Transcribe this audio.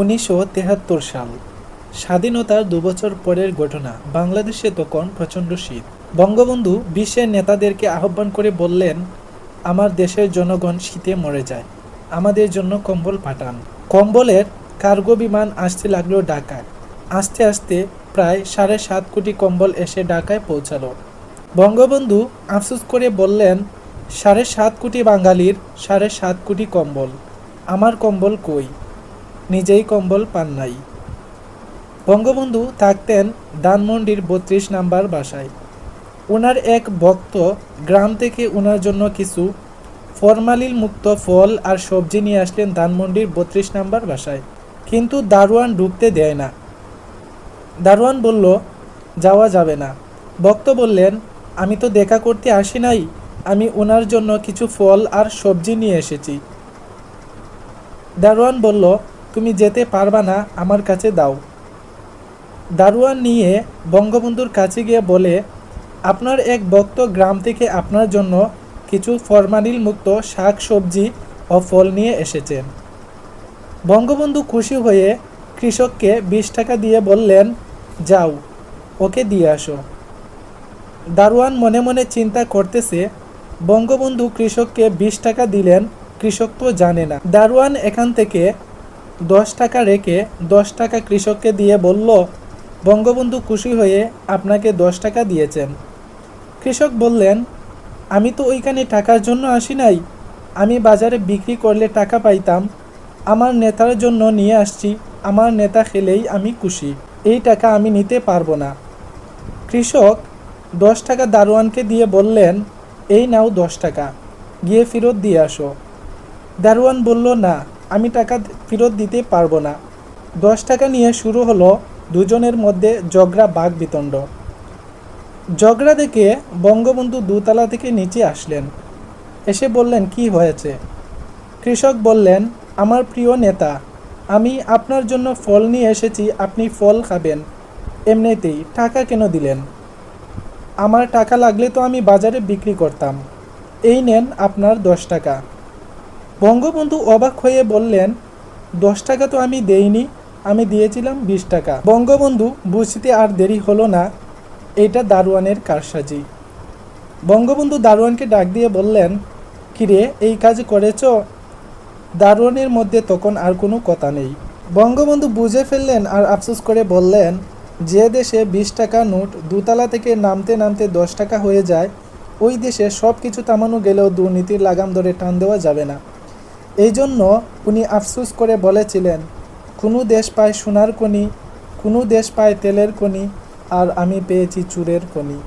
উনিশশো তেহাত্তর সাল। স্বাধীনতার দুবছর পরের ঘটনা, বাংলাদেশে তখন প্রচণ্ড শীত। বঙ্গবন্ধু বিশ্বের নেতাদেরকে আহ্বান করে বললেন, আমার দেশের জনগণ শীতে মরে যায়, আমাদের জন্য কম্বল পাঠান। কম্বলের কার্গো বিমান আসতে লাগল ঢাকায়। আস্তে আস্তে প্রায় সাড়ে সাত কোটি কম্বল এসে ঢাকায় পৌঁছালো। বঙ্গবন্ধু আফসোস করে বললেন, সাড়ে সাত কোটি বাঙালির সাড়ে সাত কোটি কম্বল, আমার কম্বল কই? নিজেই কম্বল পান নাই। বঙ্গবন্ধু থাকতেন ধানমন্ডির বত্রিশ নাম্বার বাসায়। ওনার এক ভক্ত গ্রাম থেকে ওনার জন্য কিছু ফরমালিন মুক্ত ফল আর সবজি নিয়ে আসলেন ধানমন্ডির বত্রিশ নাম্বার বাসায়। কিন্তু দারোয়ান ঢুকতে দেয় না। দারোয়ান বলল, যাওয়া যাবে না। ভক্ত বললেন, আমি তো দেখা করতে আসি নাই। আমি ওনার জন্য কিছু ফল আর সবজি নিয়ে এসেছি। দারোয়ান বলল তুমি যেতে পারবা না, আমার কাছে দাও। দারোয়ান নিয়ে বঙ্গবন্ধুর কাছে গিয়ে বলে, আপনার এক ভক্ত গ্রাম থেকে আপনার জন্য কিছু ফরমালিন মুক্ত শাক সবজি ও ফল নিয়ে এসেছেন। বঙ্গবন্ধু খুশি হয়ে কৃষককে বিশ টাকা দিয়ে বললেন, যাও, ওকে দিয়ে আসো। দারোয়ান মনে মনে চিন্তা করতেছে, বঙ্গবন্ধু কৃষককে বিশ টাকা দিলেন, কৃষক তো জানে না। দারোয়ান এখান থেকে দশ টাকা রেখে দশ টাকা কৃষককে দিয়ে বলল, বঙ্গবন্ধু খুশি হয়ে আপনাকে দশ টাকা দিয়েছেন। কৃষক বললেন, আমি তো ওইখানে টাকার জন্য আসি নাই। আমি বাজারে বিক্রি করলে টাকা পাইতাম। আমার নেতার জন্য নিয়ে আসছি। আমার নেতা খেলেই আমি খুশি। এই টাকা আমি নিতে পারব না। কৃষক দশ টাকা দারোয়ানকে দিয়ে বললেন, এই নাও দশ টাকা। গিয়ে ফেরত দিয়ে আসো। দারোয়ান বলল, না। আমি টাকা ফেরত দিতে পারব না। দশ টাকা নিয়ে শুরু হলো দুজনের মধ্যে ঝগড়া বাঘ বিতণ্ড ঝগড়া দেখে বঙ্গবন্ধু দুতলা থেকে নিচে আসলেন। এসে বললেন, কি হয়েছে? কৃষক বললেন, আমার প্রিয় নেতা, আমি আপনার জন্য ফল নিয়ে এসেছি, আপনি ফল খাবেন। এমনিতেই টাকা কেন দিলেন? আমার টাকা লাগলে তো আমি বাজারে বিক্রি করতাম। এই নেন আপনার দশ টাকা। বঙ্গবন্ধু অবাক হয়ে বললেন, দশ টাকা তো আমি দেইনি, আমি দিয়েছিলাম বিশ টাকা। বঙ্গবন্ধু, বুঝতে আর দেরি হলো না, এটা দারোয়ানের কারসাজি। বঙ্গবন্ধু দারোয়ানকে ডাক দিয়ে বললেন, কিরে, এই কাজ করেছ? দারোয়ানের মধ্যে তখন আর কোনো কথা নেই। বঙ্গবন্ধু বুঝে ফেললেন আর আফসোস করে বললেন, যে দেশে বিশ টাকা নোট দুতলা থেকে নামতে নামতে দশ টাকা হয়ে যায়, ওই দেশে সব কিছু থামানো গেলেও দুর্নীতির লাগাম ধরে টান দেওয়া যাবে না। এই জন্য উনি আফসুস করে বলেছিলেন, কোনো দেশ পায় সোনার কণি, কোনো দেশ পায় তেলের কণি, আর আমি পেয়েছি চুরের কণি।